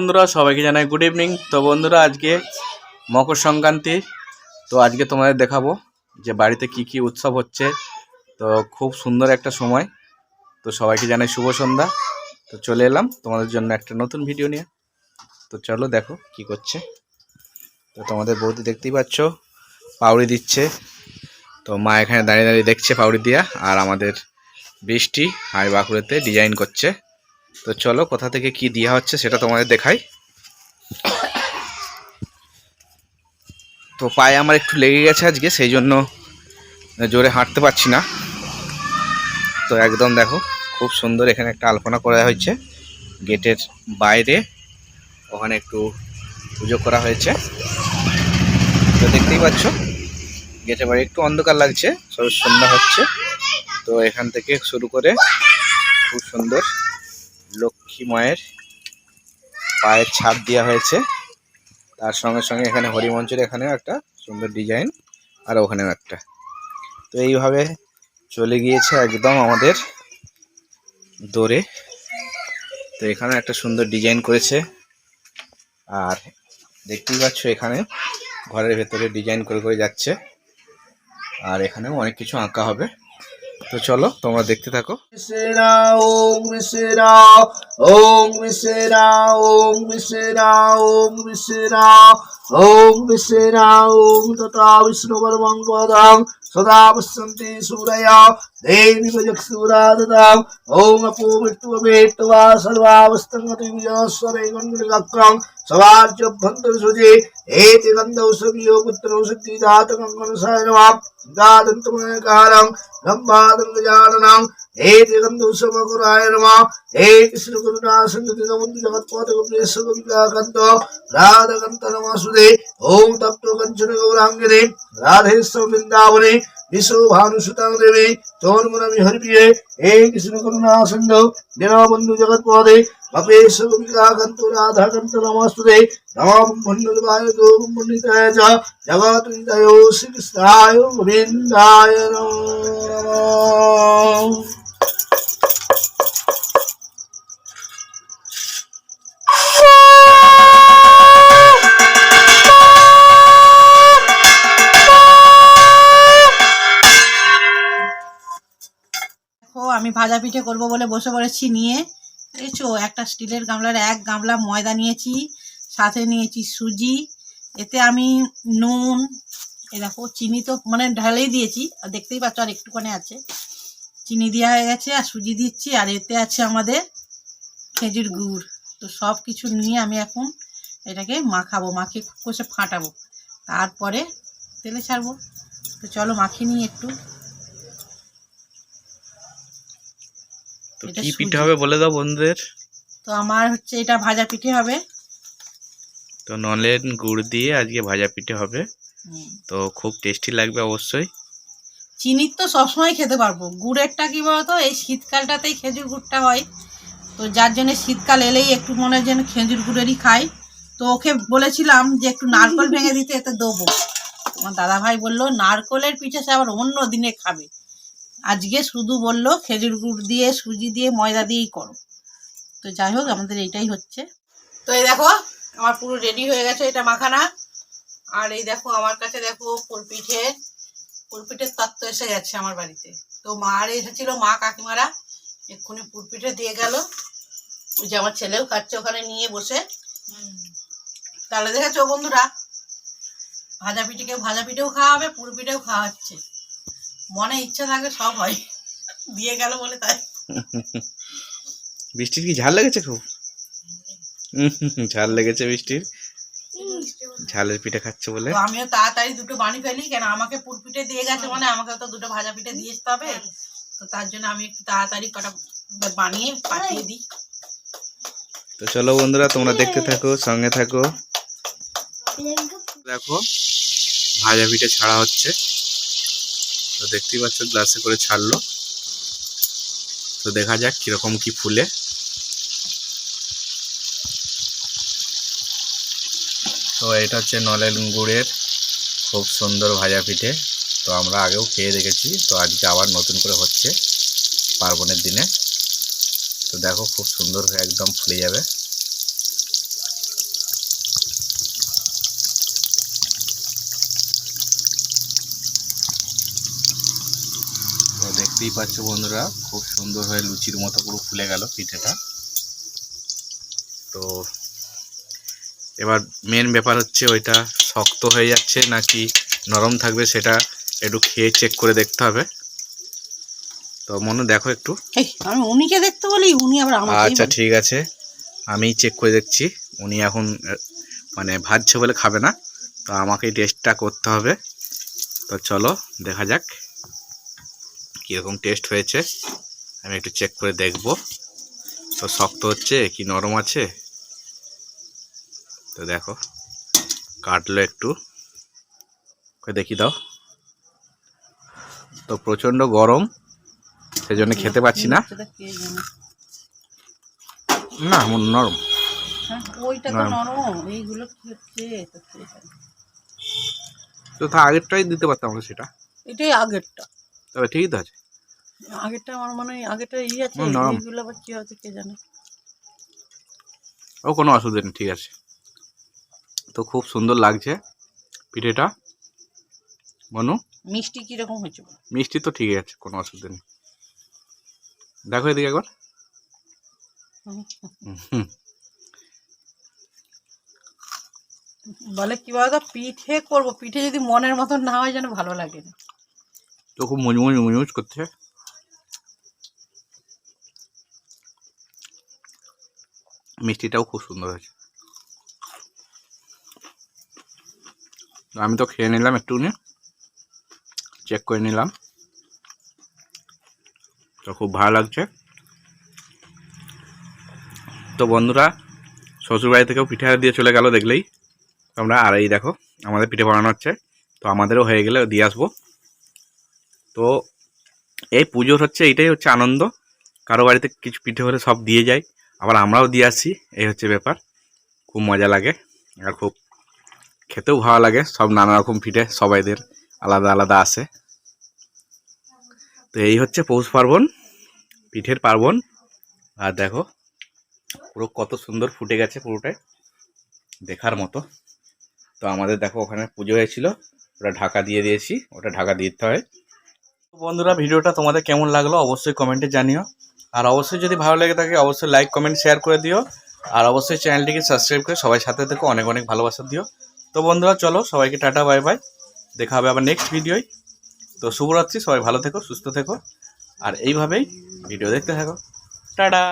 বন্ধুরা, সবাইকে জানাই গুড ইভিনিং তো বন্ধুরা, আজকে মকর সংক্রান্তি, তো আজকে তোমাদের দেখাবো যে বাড়িতে কি কি উৎসব হচ্ছে। তো খুব সুন্দর একটা সময়। তো সবাইকে জানাই শুভ সন্ধ্যা। তো চলে এলাম তোমাদের জন্য একটা নতুন ভিডিও নিয়ে। তো চলো দেখো কি করছে। তো তোমাদের বৌদি দেখতেই পাচ্ছ পাউড়ি দিচ্ছে। তো মা এখানে দাঁড়িয়ে দাঁড়িয়ে দেখছে পাউড়ি দিয়া, আর আমাদের বৃষ্টি হাই বাঁকুড়েতে ডিজাইন করছে। তো চলো, কোথা থেকে কি দেওয়া হচ্ছে সেটা তোমাদের দেখাই। তো পায়ে আমার একটু লেগে গেছে আজকে, সেই জন্য জোরে হাঁটতে পারছি না। তো একদম দেখো, খুব সুন্দর এখানে একটা আলপনা করা হয়েছে, গেটের বাইরে। ওখানে একটু পুজো করা হয়েছে। তো দেখতেই পাচ্ছ, গেটের বাইরে একটু অন্ধকার লাগছে, সব সন্ধ্যা হচ্ছে। তো এখান থেকে শুরু করে খুব সুন্দর লক্ষ্মী মায়ের পায়ের ছাপ দেওয়া হয়েছে। তার সঙ্গে সঙ্গে এখানে হরিমঞ্চের এখানেও একটা সুন্দর ডিজাইন, আর ওখানেও একটা। তো এইভাবে চলে গিয়েছে একদম আমাদের দৌড়ে তো এখানে একটা সুন্দর ডিজাইন করেছে। আর দেখতেই পাচ্ছ এখানে ঘরের ভেতরে ডিজাইন করে করে যাচ্ছে। আর এখানেও অনেক কিছু আঁকা হবে। তো চলো তোমরা দেখতে থাকো। সদা পশ্যন্তি সূরয়া দেবী সবার্যভ্যন্তর সুজে এতে গন্ধৌষধীয় পুত্রৌষধি জাতকঙ্কনসায় নমাম গাদন্তময়কারং ব্রহ্মাদঙ্গজাননাং হে জগন্ধৌষমকুরায় নমঃ হে কৃষ্ণ করুণা সিন্ধু দীনবন্ধু জগৎপথ গোপীশ গোপিকাকান্ত রাধকান্ত নমস্তুতে ওম তপ্ত কঞ্চন গৌরাঙ্গিনে রাধেশ্বর विश्वभानुसुतां देवी तोन्मुनविहर्भिये हे कृष्णकरुणासिन्धौ दीनबन्धु जगत्पादे अपे स्वविकागन्तु राधाकन्तु नमस्तुते नमः ब्रह्मण्डलवाय गोपण्डिताय च जगतुन्दयो श्रीकृष्णाय, गोविन्दाय नमो नमः। দেখো, আমি ভাজা পিঠে করব বলে বসে পড়েছি নিয়ে। দেখছ? একটা স্টিলের গামলার এক গামলা ময়দা নিয়েছি, সাথে নিয়েছি সুজি, এতে আমি নুন, এ দেখো, চিনি তো মানে ঢালেই দিয়েছি, আর দেখতেই পাচ্ছ আর একটুখানি আছে। চিনি দেওয়া হয়ে গেছে, আর সুজি দিচ্ছি, আর এতে আছে আমাদের খেজুর গুড়। তো সব কিছু নিয়ে আমি এখন এটাকে মাখাবো, মাখিয়ে কষে ফাটাবো। তারপরে তেলে ছাড়বো। তো চলো মাখিয়ে নিই একটু। তো কি পিঠে হবে বলে দাও বন্ধুদের? তো আমার হচ্ছে এটা ভাজা পিঠে হবে। তো নলেন গুড় দিয়ে আজকে ভাজা পিঠে হবে। তো খুব টেস্টি লাগবে অবশ্যই। চিনির তো সবসময় খেতে পারব। গুড়েরটা কি বলতো এই শীতকালটাতেই খেজুর গুড়টা হয়। তো যার জন্য শীতকাল এলেই একটু মনে হয় যেন খেজুর গুড়েরই খাই। তো ওকে বলেছিলাম যে একটু নারকল ভেঙে দিতে এতে দেবো। আমার দাদা ভাই বলল নারকলের পিঠে সে আবার অন্য দিনে খাবে। আজকে শুধু বলল খেজুর গুড় দিয়ে, সুজি দিয়ে, ময়দা দিয়েই করো। তো যাই হোক, আমাদের এইটাই হচ্ছে। তো এই দেখো, আমার পুরো রেডি হয়ে গেছে এটা মাখানা। আর এই দেখো, আমার কাছে দেখো ফুল পিঠে। পুরপিঠের তত্ত্ব এসে গেছে আমার বাড়িতে। তো মা, আর এসেছিল মা কাকিমারা। এক্ষুনি পুরপিঠে দিয়ে গেল। ওই যে আমার ছেলেও খাচ্ছে ওখানে নিয়ে বসে। তাহলে দেখেছ বন্ধুরা, ভাজা পিঠে কেউ ভাজা পিঠেও খাওয়া হবে পুর পিঠেও খাওয়া হচ্ছে মনে ইচ্ছা থাকে সব হয়। দিয়ে গেল বলে তাই। বৃষ্টির কি ঝাল লেগেছে খুব? ঝাল লেগেছে বৃষ্টির। ঝালের পিঠে খাচ্ছে বলে? আমিও তাড়াতাড়ি দুটো বানিয়ে ফেলি কেন আমাকে পুর পিঠে দিয়ে গেছে মানে আমাকে তো দুটো ভাজা পিঠে দিয়ে আসতে হবে। তো তার জন্য আমি একটু তাড়াতাড়ি কটা বানিয়ে পাঠিয়ে দিই। তো চলো বন্ধুরা তোমরা দেখতে থাকো সঙ্গে থাকো। দেখো ভাজা পিঠে ছাড়া হচ্ছে। তো দেখতেই পাচ্ছ গ্লাসে করে ছাড়লো। তো দেখা যাক কীরকম কি ফুলে। তো এটা হচ্ছে নলেন গুড়ের খুব সুন্দর ভাজা পিঠে। তো আমরা আগেও খেয়ে দেখেছি, তো আজকে আবার নতুন করে হচ্ছে পার্বণের দিনে। তো দেখো খুব সুন্দর একদম ফুলে যাবে। দেখতেই পাচ্ছ বন্ধুরা খুব সুন্দর হয়ে লুচির মতো পুরো ফুলে গেল পিঠেটা। তো এবার মেন ব্যাপার হচ্ছে ওইটা শক্ত হয়ে যাচ্ছে নাকি নরম থাকবে সেটা একটু খেয়ে চেক করে দেখতে হবে। তো মনে দেখো একটু। আমি উনিকে দেখতে বলি উনি আবার আচ্ছা ঠিক আছে। আমি চেক করে দেখছি। উনি এখন মানে ভাজছে বলে খাবে না। তো আমাকে টেস্টটা করতে হবে। তো চলো দেখা যাক। কীরকম টেস্ট হয়েছে আমি একটু চেক করে দেখব। তো শক্ত হচ্ছে কি নরম আছে? তো দেখো কাটলো একটু। দেখি দাও। তো প্রচণ্ড গরম সেজন্য খেতে পাচ্ছি না। না আমার নরম। হ্যাঁ, তো তো তো তা আগেরটাই দিতে পারতাম আমরা সেটা। এটাই আগেরটা। তবে ঠিকই তো আছে। আগেরটা আমার মনে হয় আগেরটা ই আছে। এইগুলো আবার কি হচ্ছে কে জানে। ও কোনো অসুবিধা নেই ঠিক আছে। তো খুব সুন্দর লাগছে পিঠেটা। মনু? মিষ্টি কীরকম হয়েছে? মিষ্টি তো ঠিকই আছে কোনো অসুবিধা নেই। দেখো এদিকে একবার। বলে কি বলতো পিঠে করব পিঠে যদি মনের মতন না হয় যেন ভালো লাগে না। তো খুব মুজমুজ মুজমুজ করছে। মিষ্টিটাও খুব সুন্দর হয়েছে। আমি তো খেয়ে নিলাম একটুখানি চেক করে নিলাম। তো খুব ভালো লাগছে। তো বন্ধুরা শ্বশুরবাড়ি থেকেও পিঠে দিয়ে চলে গেল দেখলেই। তোমরা আর এই দেখো, আমাদের পিঠে বানানো হচ্ছে। তো আমাদেরও হয়ে গেলে দিয়ে আসব। তো এই পুজোর হচ্ছে এইটাই হচ্ছে আনন্দ। কারও বাড়িতে কিছু পিঠে হলে সব দিয়ে যায়। আবার আমরাও দিয়ে আসি, এই হচ্ছে ব্যাপার। খুব মজা লাগে আর খুব খেতেও ভালো লাগে, সব নানা রকম পিঠে সবাইদের আলাদা আলাদা আসে। তো এই হচ্ছে পৌষ পার্বণ, পিঠের পার্বণ। আর দেখো, পুরো কত সুন্দর ফুটে গেছে পুরোটাই, দেখার মতো। তো আমাদের দেখো, ওখানে পুজো হয়েছিল, ওটা ঢাকা দিয়ে দিয়েছি, ওটা ঢাকা দিতে হয়। বন্ধুরা, ভিডিওটা তোমাদের কেমন লাগল অবশ্যই কমেন্টে জানিও। আর অবশ্যই যদি ভালো লেগে থাকে, অবশ্যই লাইক কমেন্ট শেয়ার করে দিও। আর অবশ্যই চ্যানেলটিকে সাবস্ক্রাইব করে সবাই সাথে থেকে অনেক অনেক ভালোবাসা দিও। তো বন্ধুরা, চলো সবাইকে টাটা বাই বাই দেখা হবে আবার নেক্সট ভিডিওয় তো শুভরাত্রি, সবাই ভালো থেকো, সুস্থ থেকো। আর এইভাবেই ভিডিও দেখতে থাকো। টাটা।